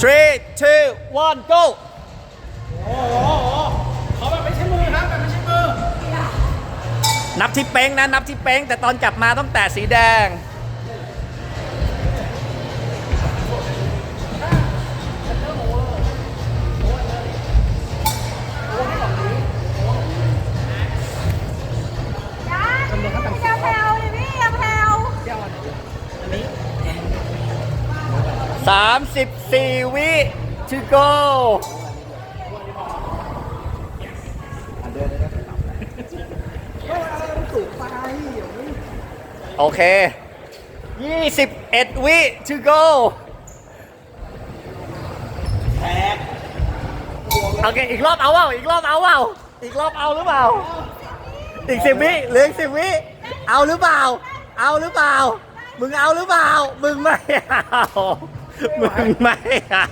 three two one go โอ้โหเขาแบบไม่ใช่มือครับแบบไม่ใช่มือ นับที่เป้งนะ นับที่เป้ง แต่ตอนจับมาต้องแตะสีแดงอย่าแผ่วดิพี่อย่าแผ่ว 34 วิ to go โอเค 21 วิ to go โอเค อีกรอบเอาเปล่าอีกรอบเอาเปล่าอีกรอบเอาหรือเปล่า อีกสิบวิเหลืออีกสิบวิ เอาหรือเปล่า เอาหรือเปล่า มึงเอาหรือเปล่า มึงไม่เอา มึงไม่เอา